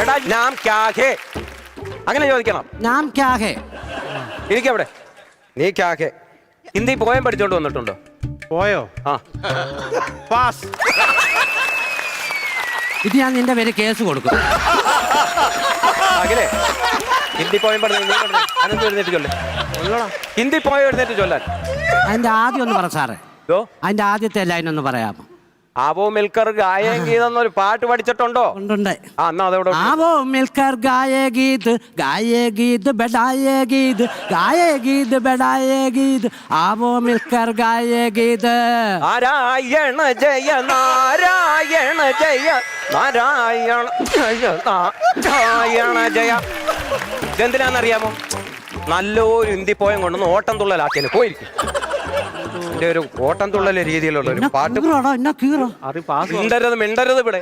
എടാ നാം ക്യാഹേ. അങ്ങനെ ചോദിക്കണം. നാം ക്യാഹേ. ഇരിക്കവിടെ നീ ക്യാഹേ. ഹിന്ദി പോയം പഠിച്ചോണ്ട് വന്നിട്ടുണ്ടോ? പോയോ? ആ. പാസ് ഇത് ഞാൻ നിന്റെ പേര് കേസ് കൊടുക്കും. അഖിലേ ഹിന്ദി പോയം പഠിച്ചോ നീ പഠിച്ചു? അനന്ത് എഴുന്നേറ്റ് ചൊല്ലേ ഹിന്ദി പോയം എഴുന്നേറ്റ് ചൊല്ലാൻ. അതിന്റെ ആദ്യം ഒന്ന് പറ സാറേ. അതിന്റെ ആദ്യത്തെ ലൈൻ ഒന്ന് പറയാമോ? ആവോ മിൽക്കർ ഗായേ ഗീത് പാട്ട് പഠിച്ചിട്ടുണ്ടോ? ആ എന്നാ അതോടെ ആവോ മിൽക്കർ ഗായേ ഗീത് ഗായേ ഗീത് ബെഡായേ ഗീത് ഗായേ ഗീത് ബെഡായേ ഗീത് ആവോ മിൽക്കർ ഗായേ ഗീത് നാരായണ ജയ നാരായണ ജയ നാരായണ ജയ നാരായണ ജയ. ഇതെന്തിനാണെന്നറിയാമോ നല്ലൊരു ഇന്ത്യ പോയം കൊണ്ടൊന്ന് ഓട്ടം തുള്ളലാക്കിയാലും പോയിരിക്കും. എന്റെ ഒരു ഓട്ടം തുള്ളൽ രീതിയിലുള്ള ഒരു പാട്ട് മിണ്ടരുത് മിണ്ടരുത് ഇവിടെ.